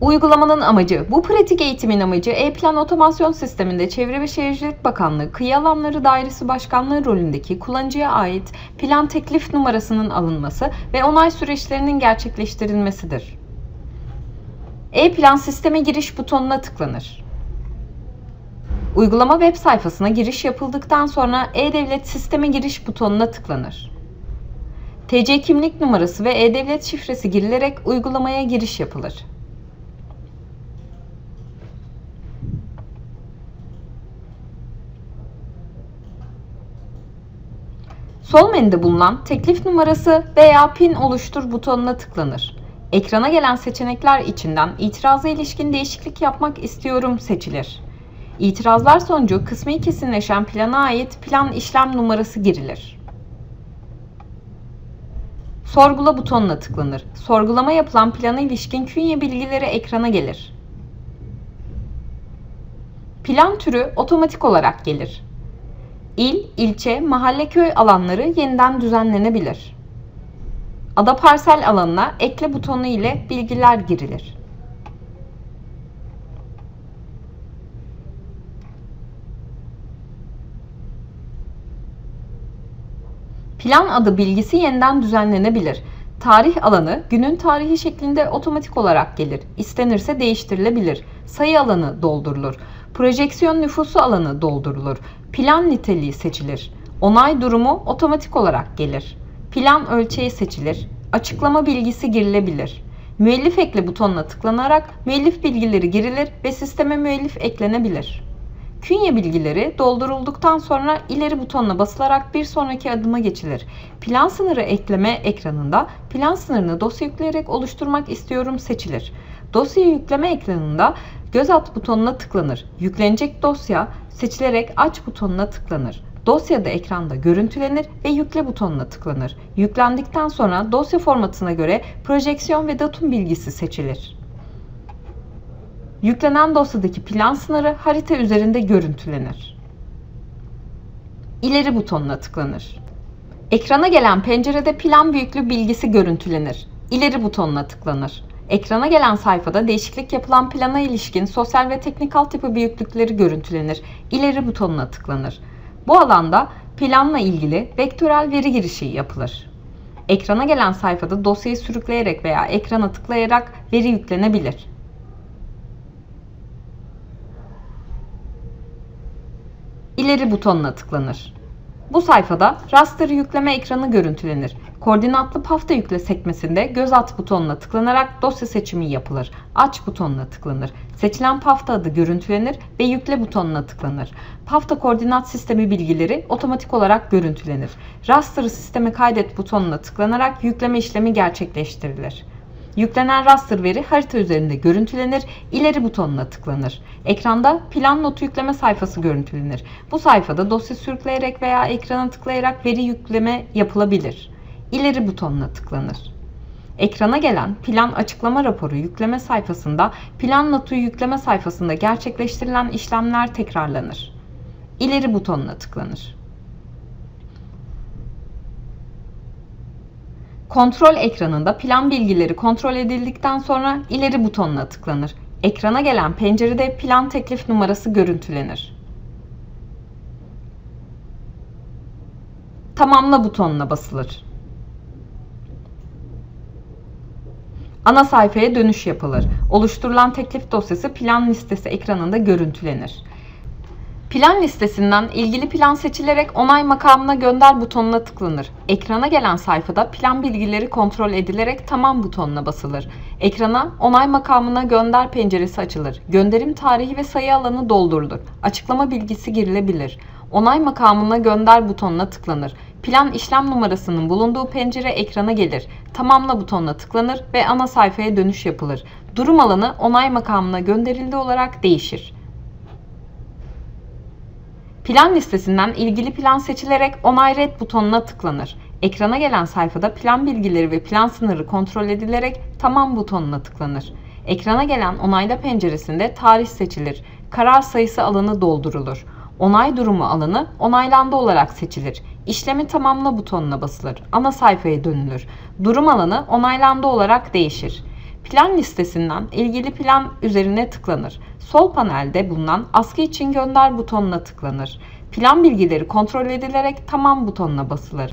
Uygulamanın amacı, bu pratik eğitimin amacı E-Plan Otomasyon Sisteminde Çevre ve Şehircilik Bakanlığı Kıyı Alanları Dairesi Başkanlığı rolündeki kullanıcıya ait plan teklif numarasının alınması ve onay süreçlerinin gerçekleştirilmesidir. E-Plan sisteme giriş butonuna tıklanır. Uygulama web sayfasına giriş yapıldıktan sonra E-Devlet sisteme giriş butonuna tıklanır. TC kimlik numarası ve E-Devlet şifresi girilerek uygulamaya giriş yapılır. Sol menüde bulunan teklif numarası veya PIN oluştur butonuna tıklanır. Ekrana gelen seçenekler içinden itiraza ilişkin değişiklik yapmak istiyorum seçilir. İtirazlar sonucu kısmi kesinleşen plana ait plan işlem numarası girilir. Sorgula butonuna tıklanır. Sorgulama yapılan plana ilişkin künye bilgileri ekrana gelir. Plan türü otomatik olarak gelir. İl, ilçe, mahalle köy alanları yeniden düzenlenebilir. Ada parsel alanına ekle butonu ile bilgiler girilir. Plan adı bilgisi yeniden düzenlenebilir. Tarih alanı günün tarihi şeklinde otomatik olarak gelir. İstenirse değiştirilebilir. Sayı alanı doldurulur. Projeksiyon nüfusu alanı doldurulur. Plan niteliği seçilir. Onay durumu otomatik olarak gelir. Plan ölçeği seçilir. Açıklama bilgisi girilebilir. Müellif ekle butonuna tıklanarak müellif bilgileri girilir ve sisteme müellif eklenebilir. Künye bilgileri doldurulduktan sonra ileri butonuna basılarak bir sonraki adıma geçilir. Plan sınırı ekleme ekranında plan sınırını dosya yükleyerek oluşturmak istiyorum seçilir. Dosya yükleme ekranında göz at butonuna tıklanır. Yüklenecek dosya seçilerek aç butonuna tıklanır. Dosyada ekranda görüntülenir ve yükle butonuna tıklanır. Yüklendikten sonra dosya formatına göre projeksiyon ve datum bilgisi seçilir. Yüklenen dosyadaki plan sınırı harita üzerinde görüntülenir. İleri butonuna tıklanır. Ekrana gelen pencerede plan büyüklüğü bilgisi görüntülenir. İleri butonuna tıklanır. Ekrana gelen sayfada değişiklik yapılan plana ilişkin sosyal ve teknik altyapı büyüklükleri görüntülenir. İleri butonuna tıklanır. Bu alanda planla ilgili vektörel veri girişi yapılır. Ekrana gelen sayfada dosyayı sürükleyerek veya ekrana tıklayarak veri yüklenebilir. İleri butonuna tıklanır. Bu sayfada raster yükleme ekranı görüntülenir. Koordinatlı pafta yükle sekmesinde göz at butonuna tıklanarak dosya seçimi yapılır. Aç butonuna tıklanır. Seçilen pafta adı görüntülenir ve yükle butonuna tıklanır. Pafta koordinat sistemi bilgileri otomatik olarak görüntülenir. Raster'ı sisteme kaydet butonuna tıklanarak yükleme işlemi gerçekleştirilir. Yüklenen raster veri harita üzerinde görüntülenir, ileri butonuna tıklanır. Ekranda plan notu yükleme sayfası görüntülenir. Bu sayfada dosya sürükleyerek veya ekrana tıklayarak veri yükleme yapılabilir. İleri butonuna tıklanır. Ekrana gelen plan açıklama raporu yükleme sayfasında plan notu yükleme sayfasında gerçekleştirilen işlemler tekrarlanır. İleri butonuna tıklanır. Kontrol ekranında plan bilgileri kontrol edildikten sonra ileri butonuna tıklanır. Ekrana gelen pencerede plan teklif numarası görüntülenir. Tamamla butonuna basılır. Ana sayfaya dönüş yapılır. Oluşturulan teklif dosyası plan listesi ekranında görüntülenir. Plan listesinden ilgili plan seçilerek onay makamına gönder butonuna tıklanır. Ekrana gelen sayfada plan bilgileri kontrol edilerek tamam butonuna basılır. Ekrana onay makamına gönder penceresi açılır. Gönderim tarihi ve sayı alanı doldurulur. Açıklama bilgisi girilebilir. Onay makamına gönder butonuna tıklanır. Plan işlem numarasının bulunduğu pencere ekrana gelir. Tamamla butonuna tıklanır ve ana sayfaya dönüş yapılır. Durum alanı onay makamına gönderildi olarak değişir. Plan listesinden ilgili plan seçilerek onay red butonuna tıklanır. Ekrana gelen sayfada plan bilgileri ve plan sınırı kontrol edilerek tamam butonuna tıklanır. Ekrana gelen onayla penceresinde tarih seçilir. Karar sayısı alanı doldurulur. Onay durumu alanı onaylandı olarak seçilir. İşlemi tamamla butonuna basılır. Ana sayfaya dönülür. Durum alanı onaylandı olarak değişir. Plan listesinden ilgili plan üzerine tıklanır. Sol panelde bulunan askı için gönder butonuna tıklanır. Plan bilgileri kontrol edilerek tamam butonuna basılır.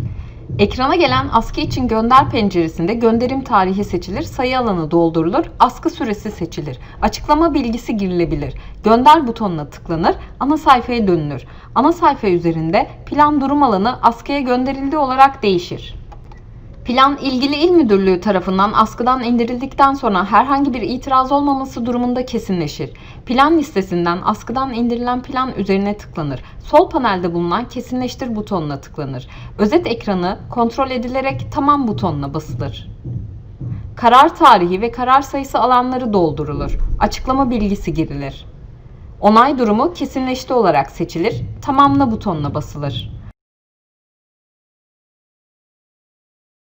Ekrana gelen askı için gönder penceresinde gönderim tarihi seçilir, sayı alanı doldurulur, askı süresi seçilir, açıklama bilgisi girilebilir. Gönder butonuna tıklanır, ana sayfaya dönülür. Ana sayfa üzerinde plan durum alanı askıya gönderildi olarak değişir. Plan ilgili il müdürlüğü tarafından askıdan indirildikten sonra herhangi bir itiraz olmaması durumunda kesinleşir. Plan listesinden askıdan indirilen plan üzerine tıklanır. Sol panelde bulunan kesinleştir butonuna tıklanır. Özet ekranı kontrol edilerek tamam butonuna basılır. Karar tarihi ve karar sayısı alanları doldurulur. Açıklama bilgisi girilir. Onay durumu kesinleşti olarak seçilir. Tamamla butonuna basılır.